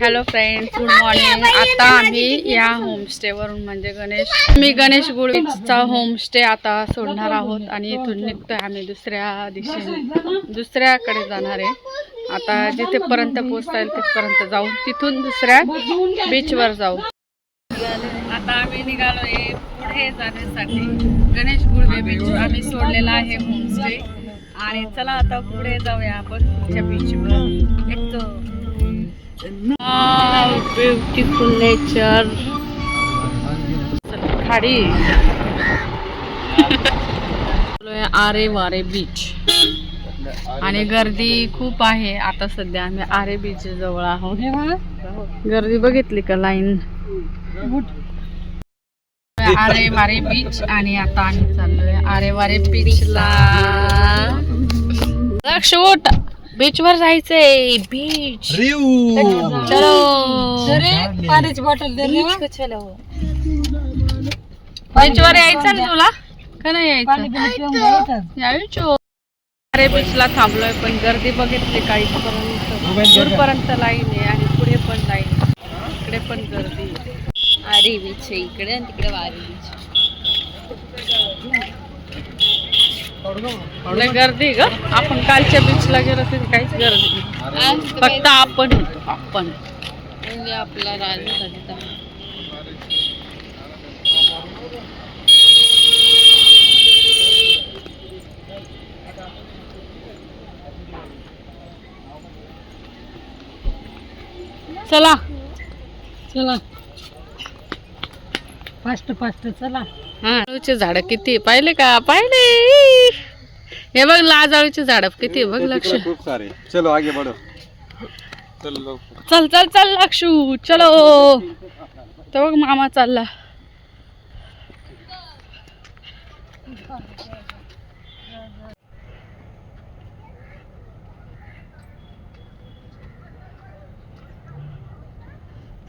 Hello friends good morning आता आम्ही या होमस्टेवरून म्हणजे गणेश. मी गणेश गुळचा होमस्टे आता सोडणार आहोत आणि इथून निघतोय आम्ही दुसऱ्या दिशेने. दुसऱ्याकडे जाणार आहे. आता जिथेपर्यंत पोचता येईल तिथपर्यंत जाऊ तिथून दुसऱ्या बीचवर जाऊ. आता आम्ही निघालोय पुढे जाण्यासाठी. गणेश गुळवे बीच आम्ही सोडलेला आहे होमस्टे आणि चला आता पुढे जाऊया आपण बीचवर एक ब्युटिफुल नेचर खाडी. आरे वारे बीच आणि गर्दी खूप आहे आता सध्या. आम्ही आरे बीच जवळ आहोत. गर्दी बघितली का लाईन आरे वारे बीच आणि आता आम्ही चाललोय आरे वारे बीचला शूट बीच वर जायचंय बीच. चलो. पाण्याची बॉटल दे रे. चलो बीच वर यायचं ना तुला? का नाही. यायचो? अरे बीचला थांबलोय पण गर्दी बघितली काही पर्यंत दूरपर्यंत लाईन आहे आणि पुढे पण लाईन इकडे पण गर्दी आरे बीच आहे इकडे आणि तिकडे वारी बीच गर्दी ग. आपण कालच्या बीचला गेलो तिथे काहीच गर्दी नाही. फक्त आपण होतो आपण. म्हणजे आपला राजा चला. चला. फास्ट फास्ट चला. हा झाड किती पाहिले का? पाहिले. हे बघ लाजाळूचे झाड किती आहे बघ लक्ष. खूप सारे चलो आगे बढ़ो. चलो. चल चल चल लक्षू चलो. तर बघ मामा चालला.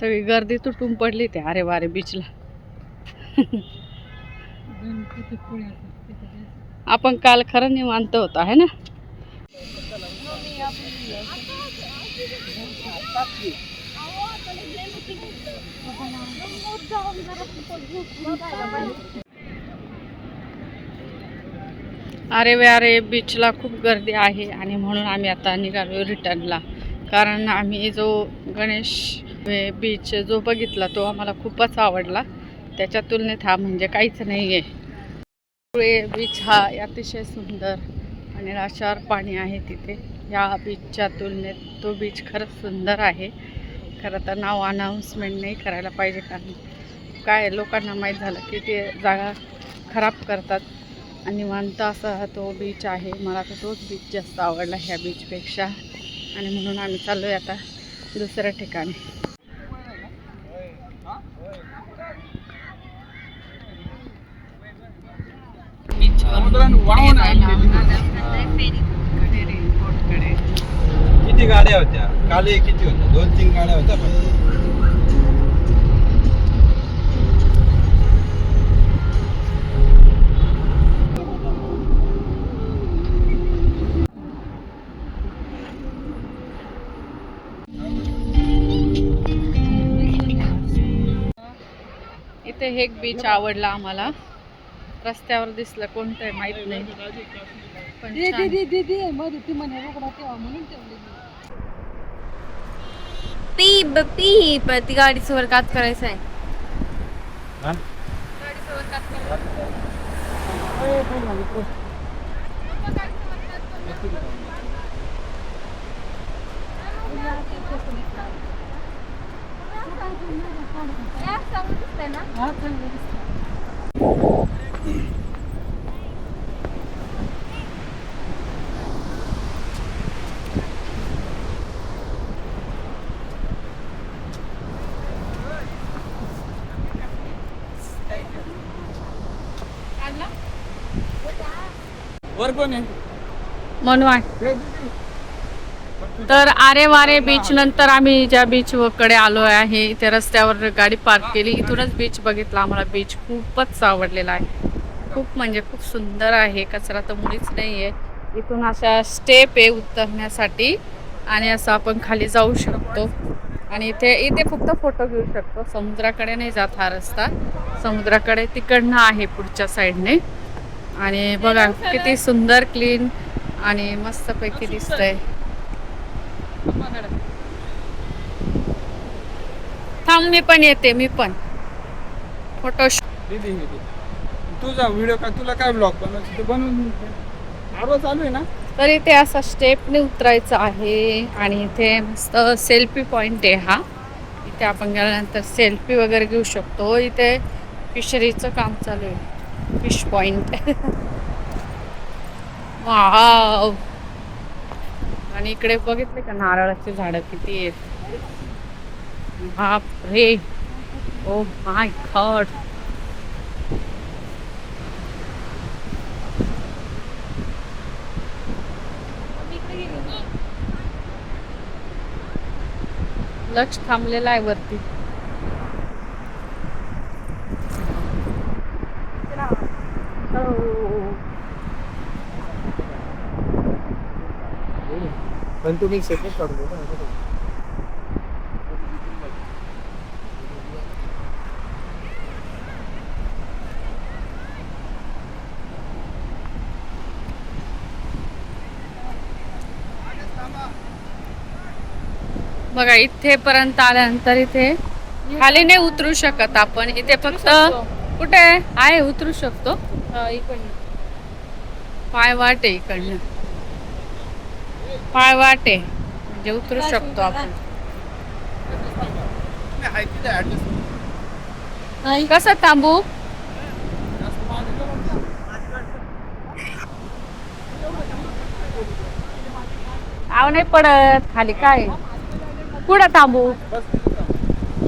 सगळी गर्दी तुटून पडली ते. अरे वारे बीचला. आपण काल खरं निवांत होतो आहे ना? अरे वे अरे बीचला खूप गर्दी आहे आणि म्हणून आम्ही आता निघालो रिटर्नला. कारण आम्ही जो गणेश बीच जो बघितला तो आम्हाला खूपच आवडला. त्याच्या तुलनेत हा म्हणजे काहीच नाही आहे पुळे बीच हा अतिशय सुंदर आणि राशार पाणी आहे तिथे. या बीचच्या तुलनेत तो बीच खरंच सुंदर आहे. खरं तर नाव अनाऊन्समेंट नाही करायला पाहिजे कारण काय लोकांना माहीत झालं की ते जागा खराब करतात. आणि निवांत असा तो बीच आहे. मला तर तोच बीच जास्त आवडला ह्या बीचपेक्षा आणि म्हणून आम्ही चाललो आहे आता दुसऱ्या ठिकाणी. किती गाड्या होत्या? काल एक किती होत्या? दोन तीन गाड्या होत्या पण. इथे हे एक बीच आवडला आम्हाला. रस्त्यावर दिसलं कोणतं आहे माहीत नाही पण छान. पीप पीप ती गाडीचं वर कात करायचं आहे? हा. म्हणून मनवाड तर आरे वारे बीच नंतर आम्ही ज्या बीच कडे आलो आहे इथे रस्त्यावर गाडी पार्क केली. इथूनच बीच बघितला आम्हाला. बीच खूपच आवडलेला आहे. खूप म्हणजे खूप सुंदर आहे. कचरा तर मुळीच नाही आहे इथून अशा स्टेप आहे उतरण्यासाठी आणि असं आपण खाली जाऊ शकतो. आणि इथे इथे फक्त फोटो घेऊ शकतो. समुद्राकडे नाही जात हा रस्ता. समुद्राकडे तिकडनं आहे पुढच्या साईडने आणि बघा किती सुंदर क्लीन आणि मस्तपैकी दिसतंय. थांब मी पण येते मी पण. फोटो दीदी. तुझा व्हिडिओ का तुला काय ब्लॉग बनवायचं? ते बनवून आडवा चालू आहे ना? तर इथे असा स्टेपने उतरायचं आहे आणि इथे मस्त सेल्फी पॉईंट आहे हा. इथे आपण गेल्यानंतर सेल्फी वगैरे घेऊ शकतो. इथे फिशरीचं काम चालू आहे. फिश पॉईंट वाव आणि इकडे बघितले का नारळाची झाडं किती आहेत? बाप रे ओ oh माय गॉड लक्ष थांबलेलं आहे वरती. हो. पण तुम्ही सेपरेट काढून बघा इथे पर्यंत आल्यानंतर इथे खाली नाही उतरू शकत आपण. इथे फक्त कुठे आहे? उतरू शकतो. पाय वाट आहे इकडनं. पाय वाट आहे म्हणजे उतरू शकतो आपण. कसं थांबू आव नाही पडत खाली काय? पुढं थांबू.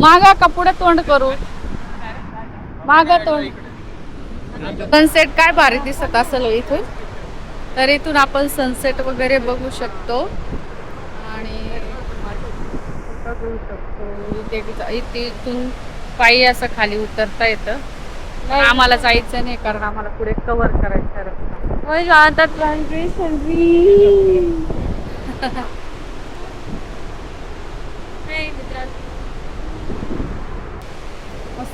मागा का पुढे तोंड करू? मागा तोंड. सनसेट काय भारी दिसत असेल हो इथून. तर इथून आपण सनसेट वगैरे बघू शकतो. आणि बघू शकतो इथे इथे इथून पायी असं खाली उतरता येतं. आम्हाला जायचं नाही कारण आम्हाला पुढे कव्हर करायचं आहे रस्ता आता मस्त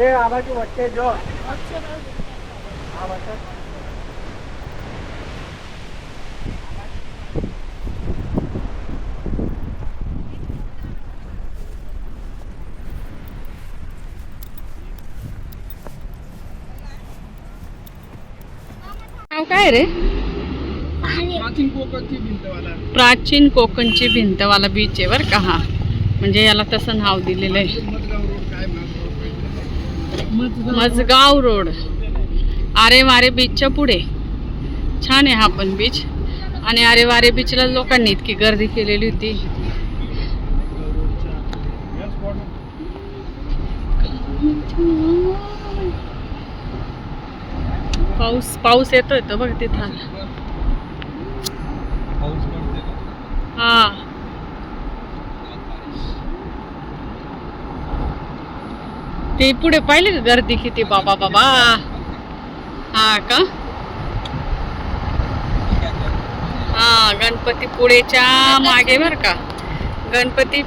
એ આ બાજુ વચ્ચે જો આ વરસાદ नाव काय रे प्राचीन कोकणची भिंतवाला प्राचीन कोकणची भिंतवाला बीच आहे बरं का हा म्हणजे याला तसं नाव दिलेलं आहे मजगाव रोड. आरे वारे बीचच्या पुढे. छान आहे हा पण बीच आणि आरे वारे बीचला लोकांनी इतकी गर्दी केलेली होती. पाऊस पाऊस येतोय तो बघ तिथं? हा. ते पुढे पाहिले का गर्दी किती? बाबा बाबा. हा का? हा गणपती पुढेच्या मागे बर का. गणपती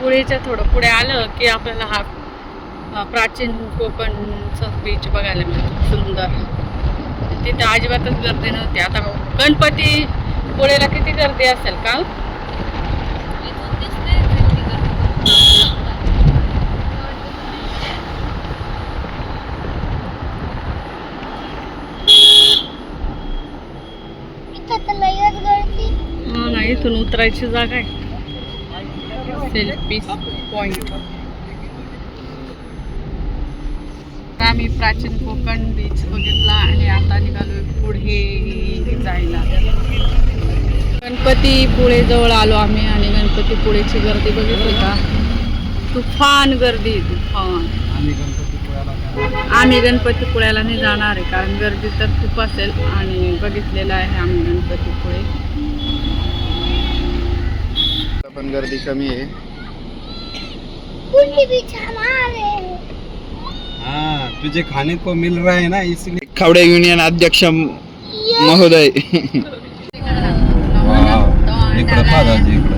पुढेच्या थोडं पुढे आलं की आपल्याला हा प्राचीन कोकणचं बीच बघायला मिळतो. सुंदर. तिथे अजिबातच गर्दी नव्हती. आता गणपती पुढेला किती गर्दी असेल का हा ना इथून उतरायची जागा आहे. सेल्फी पॉइंट आम्ही प्राचीन कोकण बीच बघितला आणि आता निघालोय पुढे जायला. गणपती पुढे जवळ आलो आम्ही आणि गणपती गणपतीपुळेची गर्दी बघितली का? तुफान गर्दी तुफान. आम्ही गणपतीपुळ्याला नाही जाणार आहे कारण गर्दी तर खूप असेल आणि बघितलेलं आहे आम्ही गणपतीपुळे पण गर्दी कमी आहे. हाँ तुझे खाने को मिल रहा है ना इसलिए. खावडे युनियन अध्यक्ष महोदय. इकडं पहा दाजी, इकडं